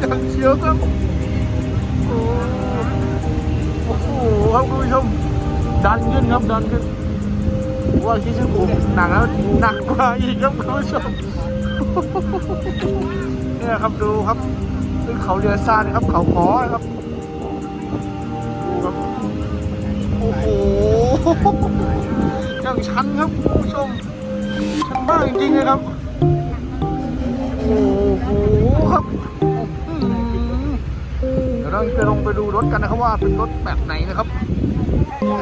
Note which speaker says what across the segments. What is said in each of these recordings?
Speaker 1: ยังเชียวครับ โอ้โหครับคุณผู้ชม ดันขึ้นครับ ดันขึ้น ว่าคิดชื่อผมหนักแล้วหนักกว่าอีกครับคุณผู้ชม เนี่ยครับดูครับขึ้นเขาเรือซานครับ เขาขอครับดูครับ โอ้โหยังชันครับคุณผู้ชมชันมากจริงๆเลยครับ โอ้โหครับ เราจะลงไปดูรถกันนะครับว่าเป็นรถแบบไหนนะครับ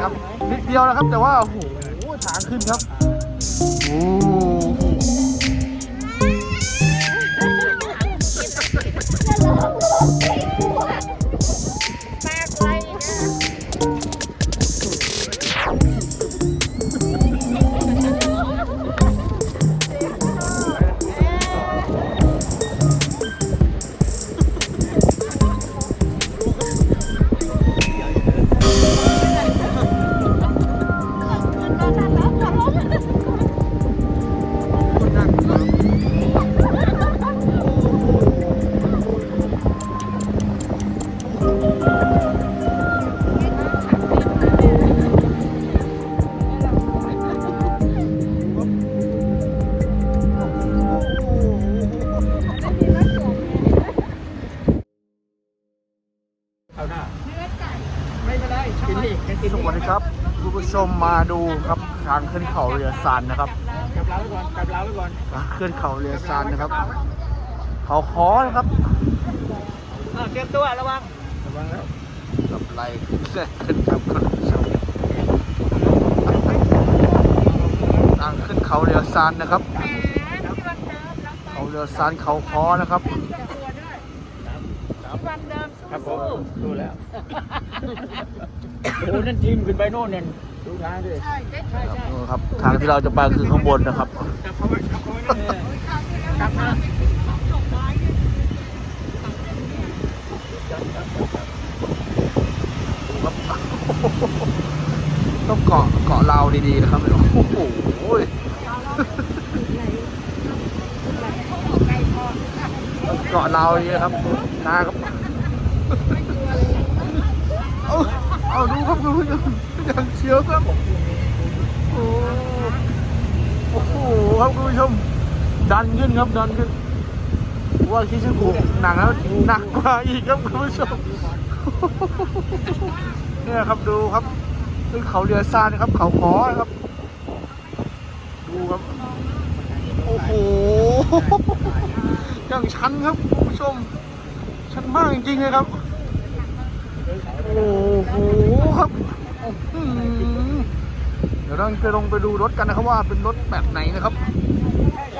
Speaker 1: ครับนิดเดียวนะครับ แต่ว่าโอ้โหทางขึ้นครับโอ้
Speaker 2: นอีกกิน
Speaker 1: สวัสดีครับคุณผู้ชมมาดูครับทางขึ้นเขาเรือซานนะครับ
Speaker 2: กลับลาไว้ก่อนกลับลาไว้ก่อน
Speaker 1: ทางขึ้นเขาเรือซานนะครับ เขาคอนะครับ
Speaker 2: อ่าเตรียมตัวระวังระวังแล้ว
Speaker 1: กับไหลขึ้นครับคุณผู้ชมทางขึ้นเขาเรือซานนะครับ เขาเรือซานเขาคอนะครับ
Speaker 2: ครับผมดูแล้ว โอ้นั่นทีมขึ้นไปโน่นเนี่ยดูทางดิ
Speaker 1: ดูครับ ทางที่เราจะไปคือข้างบนนะครับ
Speaker 2: จับเขาไว้จับเขาไว้นะกลับมา
Speaker 1: ต้องเกาะเกาะเราวดีๆนะครับโอ้โหต้องเกาะเราวดีนะครับนะครับเอา เอาดูครับดูยังยังเชียวครับโอ้โอ้โหครับคุณผู้ชมดันขึ้นครับดันขึ้นว่าคิดชื่อผมหนักแล้วหนักกว่าอีกครับคุณผู้ชมเนี่ยครับดูครับขึ้นเขาเรือซานนะครับ เขาขอครับ ดูครับ โอ้โหยังชันครับคุณผู้ชมชันมากจริงๆเลยครับ โอ้โหครับอื้อหือเดี๋ยวเราจะลงไปดูรถกันนะครับว่าเป็นรถแบบไหนนะครับ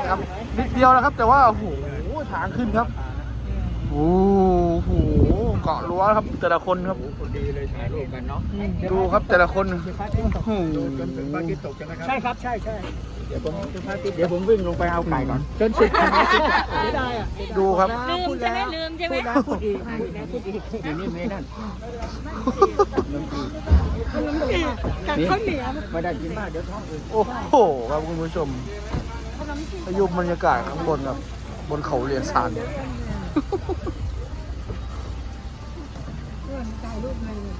Speaker 1: ครับนิดเดียวนะครับ แต่ว่าโอ้โหทางขึ้นครับโอ้โหเกาะรั้วครับ แต่ละคนครับ
Speaker 2: คนดีเลยถ่ายรูปกันเนาะ
Speaker 1: ดูครับแต่ละคนโอ้โห
Speaker 2: จนถึงพระอาทิตย์ตกใช่ไหมครับใช่ครับใช่ใช่ เดี๋ยวผมเดี๋ยวผมวิ่งลงไปเอาไก่ก่อน จนสุดไม่ได้อะ
Speaker 1: ดูครับ
Speaker 3: ลืมใช่ไหมลืมใช่ไหม
Speaker 2: พูดอีกพูดแล้วพูดอีกอยู่นี่ไม่นั่น
Speaker 3: กับข้าวเหนียว
Speaker 2: ไม่ได้กินมากเดี๋ยวท้องอืด
Speaker 1: โอ้โหครับคุณผู้ชมพายุบรรยากาศข้างบนครับบนเขาเรียนซาน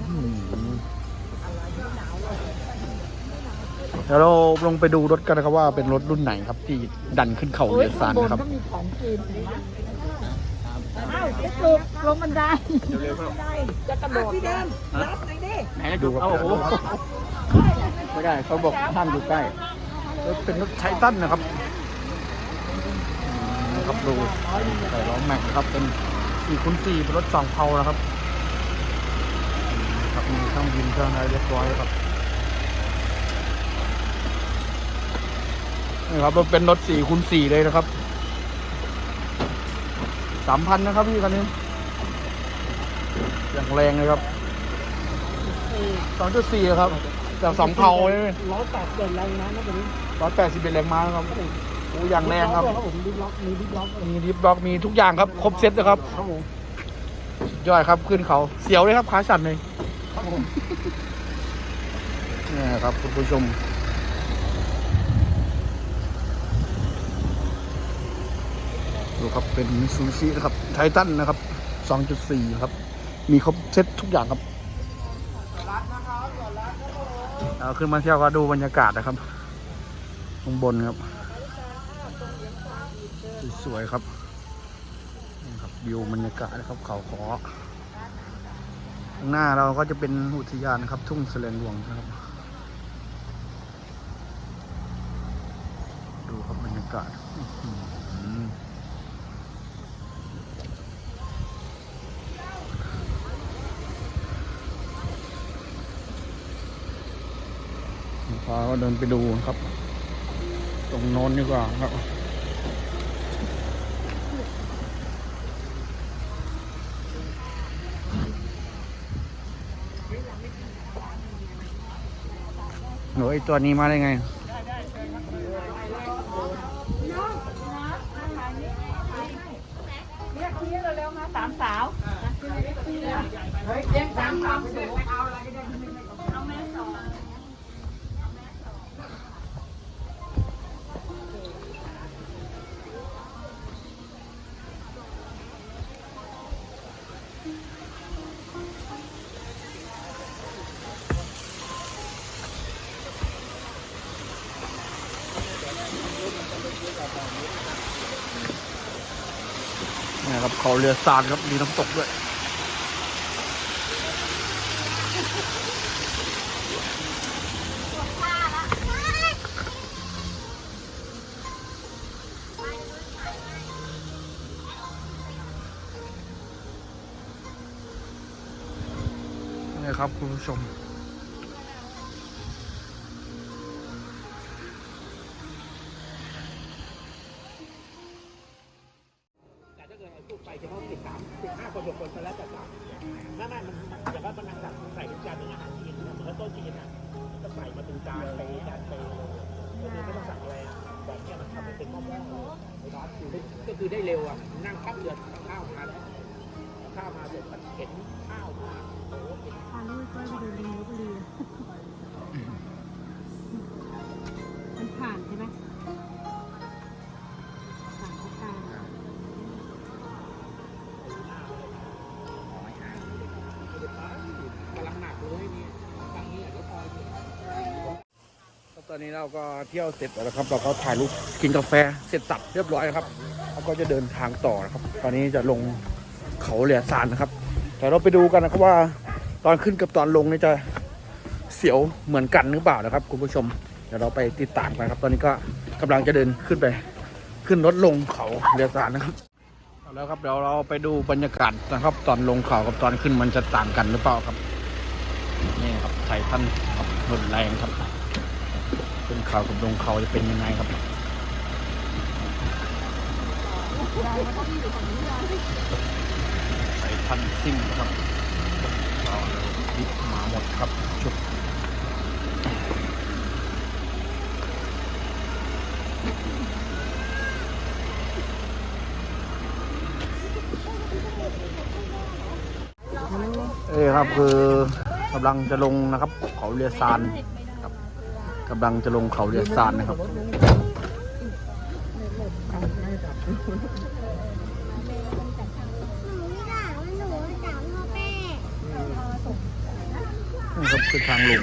Speaker 1: อืมเดี๋ยวเราลงไปดูรถกันนะครับว่าเป็นรถรุ่นไหนครับที่ดันขึ้นเขาเรียนซานนะครับ
Speaker 3: ก็มีของกินอ้าวจะสุกลงบันไดจะกระโดดพี่เดิมรับหน่อยดิ
Speaker 2: ไหนนะดูเอาโอ้โหไม่ได้เขาบอกห้ามอยู่ใกล้
Speaker 1: รถเป็นรถไททันนะครับนะครับดูใส่ล้อแม็กครับเป็น4คูณ4เป็นรถสองเพานะครับครับมีเครื่องบินเครื่องอะไรเรียบร้อยครับ นี่ครับมันเป็นรถ4คูณ4เลยนะครับสามพันนะครับพี่คันนี้อย่างแรงเลยครับสองจุดสี่ครับ จากสองเพาเลย
Speaker 2: ร้อยแปดเดินแรงนะนะตัวนี้
Speaker 1: ร้อยแปดสิบเป็นแรงม้าครับโอ้อย่างแรงครับ
Speaker 2: ผมดิฟล็อกมีดิฟล็อก
Speaker 1: มีดิฟล็อกมีทุกอย่างครับ ครบเซ็ตนะครับ
Speaker 2: ครับผม
Speaker 1: สุดยอดครับขึ้นเขาเสียวเลยครับขาสั่นเลย
Speaker 2: ครับผม
Speaker 1: เนี่ยครับคุณผู้ชม ครับ เป็นมิซูชินะครับ ไททันนะครับ 2.4 ครับ มีครบเซตทุกอย่างครับเอาขึ้นมาเที่ยวก็ดูบรรยากาศนะครับข้างบนครับ สวยๆครับนี่ครับวิวบรรยากาศนะครับเขาขอข้างหน้าเราก็จะเป็นอุทยานนะครับ ทุ่งแสลงหลวงนะครับ ดูครับบรรยากาศอื้อหือ พาก็เดินไปดูครับ ตรงโน้นดีกว่าครับหนูไอตัวนี้มาได้ไง
Speaker 3: เรียกพี่เร็วๆมาสามสาวเฮ้ยเรียกสามสาวเอาอะไรก็ได้เอาแม่สอง
Speaker 1: ครับเขาเรือซานครับมีน้ำตกด้วยนี่ครับคุณผู้ชม
Speaker 2: โต๊ะจีนอะก็ใส่มาเป็นจานไปจานไปก็คือไม่ต้องสั่งอะไรอะแบบเนี้ยมันทำเป็นเป็นหม้อๆร้านคือก็คือได้เร็วอะนั่งพักเดือดข้าวมาแล้วข้าวมาเสร็จมันเห็นข้าวมาโอ้โหเห็น
Speaker 3: พาลูกก็ไปดูลิงลพบุรี
Speaker 2: อ
Speaker 1: นนี้เราก็เที่ยวเสร็จแล้วนะครับ เราก็ถ่ายรูปกินกาแฟเสร็จสับเรียบร้อยแล้วครับเราก็จะเดินทางต่อนะครับ ตอนนี้จะลงเขาเหลียซานนะครับแต่เราไปดูกันนะครับว่าตอนขึ้นกับตอนลงนี่จะเสียวเหมือนกันหรือเปล่านะครับ คุณผู้ชมเดี๋ยวเราไปติดตามกันครับ ตอนนี้ก็กำลังจะเดินขึ้นไป ขึ้นรถลงเขาเหลียซานนะครับเอาแล้วครับเดี๋ยวเราไปดูบรรยากาศนะครับ ตอนลงเขากับตอนขึ้นมันจะต่างกันหรือเปล่าครับ นี่ครับไททันครับรุนแรงครับ นเขากับลงเขาจะเป็นยังไงครับใส่ทันซิ่งนะครับเราดิบมาหมดครับชุดเอ้ครับคือกำลังจะลงนะครับ เขาเรือซานครับ กำลังจะลงเขาเรือซานนะครับ นี่ครับคือทางลง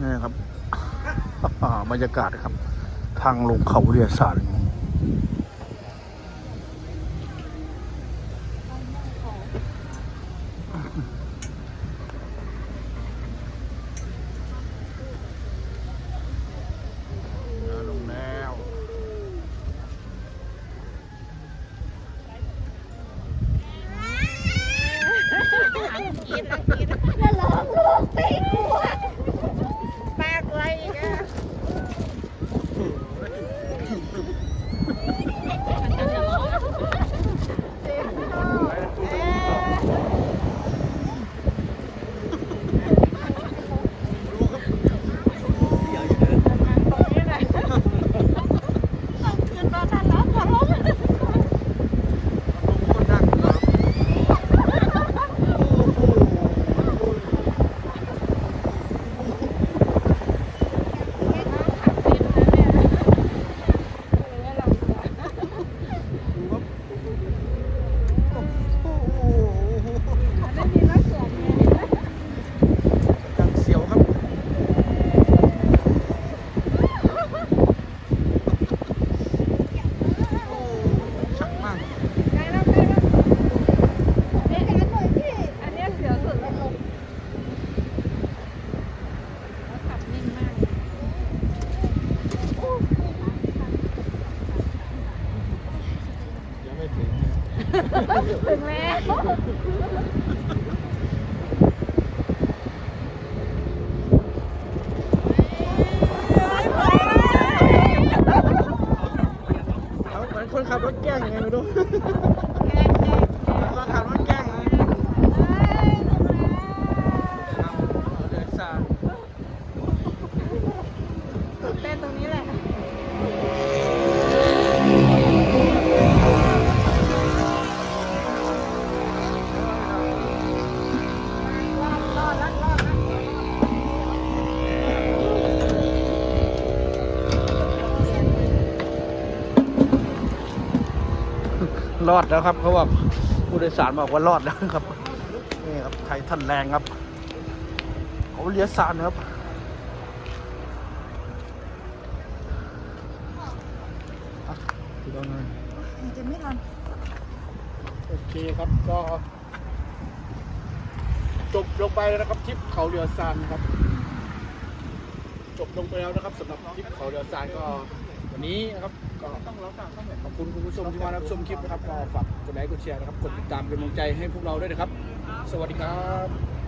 Speaker 1: นี่ครับบรรยากาศครับ ทางลงเขาเรียสารลงแล้ว
Speaker 3: แล้วร้องร้องตีกูอะแปลกอะไรอีกอะ ถึงแล้ว
Speaker 1: เขาเหมือนคนขับรถแกล้งยังไงไม่รู้ รอดแล้วครับเขาบอกผู้โดยสารบอกว่ารอดแล้วครับนี่ครับไทยทันแรงครับเขาเลี้ยวสานครับอะที่เราหน่อย
Speaker 3: จะไม่ทัน
Speaker 1: โอเคครับก็ จบลงไปแล้วนะครับทริปเขาเรือซานครับ จบลงไปแล้วนะครับสำหรับทริปเขาเรือซานก็ วันนี้นะครับก็ขอบคุณคุณผู้ชมที่มารับชมคลิปนะครับก็ฝากกดไลค์กดแชร์นะครับกดติดตามเป็นกำลังใจให้พวกเราด้วยนะครับ สวัสดีครับ